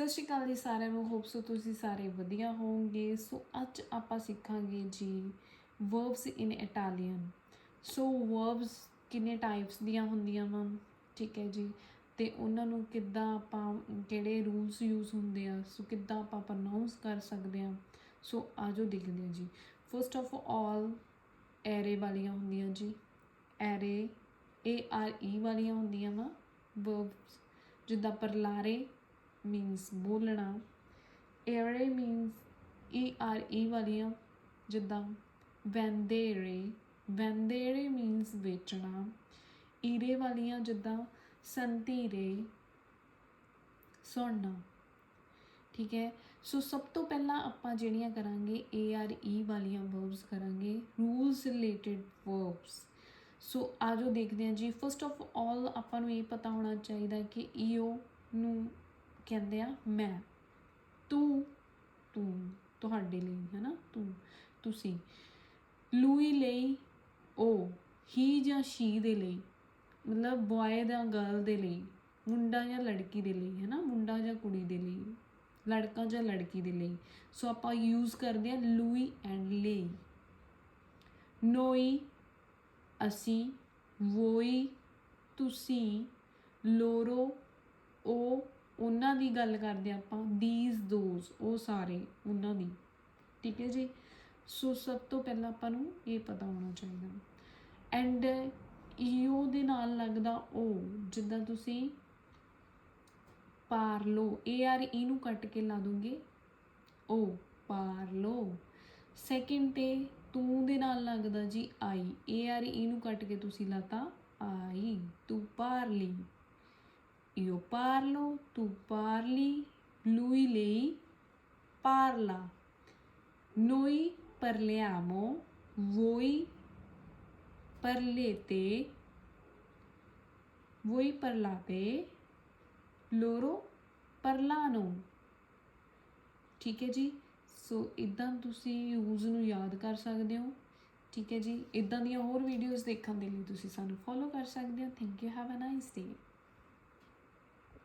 ਸਤਿ ਸ਼੍ਰੀ ਅਕਾਲ ਜੀ ਸਾਰਿਆਂ ਨੂੰ ਹੋਪ ਸੋ ਤੁਸੀਂ ਸਾਰੇ ਵਧੀਆ ਹੋਵੋਗੇ। ਸੋ ਅੱਜ ਆਪਾਂ ਸਿੱਖਾਂਗੇ ਜੀ verbs in Italian so verbs ਕਿੰਨੇ ਟਾਈਪਸ ਦੀਆਂ ਹੁੰਦੀਆਂ ਵਾ? ਠੀਕ ਹੈ ਜੀ। ਤੇ ਉਹਨਾਂ ਨੂੰ ਕਿੱਦਾਂ ਆਪਾਂ, ਕਿਹੜੇ ਰੂਲਸ ਯੂਜ਼ ਹੁੰਦੇ ਆ? ਸੋ ਕਿੱਦਾਂ ਆਪਾਂ ਪ੍ਰੋਨਾਂਸ ਕਰ ਸਕਦੇ ਆ ਸੋ ਆਜੋ ਦੇਖਦੇ ਹਾਂ ਜੀ। ਫਸਟ ਆਫ ਆਲ ਐਰੇ ਵਾਲੀਆਂ ਹੁੰਦੀਆਂ ਜੀ। ਐਰੇ ਏ ਆਰ ਈ ਵਾਲੀਆਂ ਹੁੰਦੀਆਂ ਵਾ ਵਰਬਸ ਜਿੱਦਾਂ ਪਰਲਾਰੇ ਮੀਨਸ ਬੋਲਣਾ। ਏਰੇ ਮੀਨਸ ਈ ਆਰ ਈ ਵਾਲੀਆਂ ਜਿੱਦਾਂ ਵੈਂਦੇਰੇ ਵੈਂਦੇਰੇ ਮੀਨਸ ਵੇਚਣਾ। ਈਰੇ ਵਾਲੀਆਂ ਜਿੱਦਾਂ ਸੰਤੀਰੇ ਸੁਣਨਾ। ਠੀਕ ਹੈ? ਸੋ ਸਭ ਤੋਂ ਪਹਿਲਾਂ ਆਪਾਂ ਜਿਹੜੀਆਂ ਕਰਾਂਗੇ ਏ ਆਰ ਈ ਵਾਲੀਆਂ ਵਰਬਸ ਕਰਾਂਗੇ ਰੂਲਸ ਰਿਲੇਟਡ ਵਰਬਸ ਸੋ ਆਜੋ ਦੇਖਦੇ ਹਾਂ ਜੀ। ਫਸਟ ਆਫ ਆਲ ਆਪਾਂ ਨੂੰ ਇਹ ਪਤਾ ਹੋਣਾ ਚਾਹੀਦਾ ਕਿ ਈਓ ਨੂੰ ਕਹਿੰਦੇ ਆ, ਮੈਂ, ਤੂੰ ਤੂੰ, ਤੁਹਾਡੇ ਲਈ ਹੈ ਨਾ ਤੂੰ, ਤੁਸੀਂ, ਲੂਈ ਲਈ, ਉਹ, ਹੀ ਜਾਂ ਸ਼ੀ ਦੇ ਲਈ, ਮਤਲਬ ਬॉय ਜਾਂ ਗਰਲ ਦੇ ਲਈ, ਮੁੰਡਾ ਜਾਂ ਲੜਕੀ ਦੇ ਲਈ ਹੈ ਨਾ ਮੁੰਡਾ ਜਾਂ ਕੁੜੀ ਦੇ ਲਈ, ਲੜਕਾ ਜਾਂ ਲੜਕੀ ਦੇ ਲਈ, ਸੋ ਆਪਾਂ ਯੂਜ਼ ਕਰਦੇ ਆ ਲੂਈ ਐਂਡ ਲਈ। ਨੋਈ, ਅਸੀਂ, ਵੋਈ, ਤੁਸੀਂ, ਲੋਰੋ ਉਹਨਾਂ ਦੀ ਗੱਲ ਕਰਦੇ ਆਪਾਂ ਥੀਸ ਦੋਸ ਉਹ ਸਾਰੇ ਉਹਨਾਂ ਦੀ। ਠੀਕ ਹੈ ਜੀ? ਸੋ ਸਭ ਤੋਂ ਪਹਿਲਾਂ ਆਪਾਂ ਨੂੰ ਇਹ ਪਤਾ ਹੋਣਾ ਚਾਹੀਦਾ। ਐਂਡ ਈਓ ਦੇ ਨਾਲ ਲੱਗਦਾ ਉਹ ਜਿੱਦਾਂ ਤੁਸੀਂ ਪਾਰਲੋ ਏ ਆਰ ਈ e ਨੂੰ ਕੱਟ ਕੇ ਲਾ ਦੋਗੇ। ਉਹ ਪਾਰਲੋ ਸੈਕਿੰਡ ਤੇ ਤੂੰ ਦੇ ਨਾਲ ਲੱਗਦਾ ਜੀ ਆਈ ਏ ਆਰ ਈ ਨੂੰ ਕੱਟ ਕੇ ਤੁਸੀਂ ਲਾਤਾ ਆਈ ਤੂੰ ਪਾਰਲੀ ਈਓ ਪਾਰਲੋ ਤੂੰ ਪਾਰਲੀ lui lei parla. Noi parliamo, voi parlete, voi parlate, loro parlano. ਠੀਕ ਹੈ ਜੀ ਸੋ ਇਦਾਂ ਤੁਸੀਂ ਯੂਜ਼ ਨੂੰ ਯਾਦ ਕਰ ਸਕਦੇ ਹੋ ਠੀਕ ਹੈ ਜੀ ਇਦਾਂ ਦੀਆਂ ਹੋਰ ਵੀਡੀਓਜ਼ ਦੇਖਣ ਦੇ ਲਈ ਤੁਸੀਂ ਸਾਨੂੰ ਫੋਲੋ ਕਰ ਸਕਦੇ ਹੋ thank you have a nice day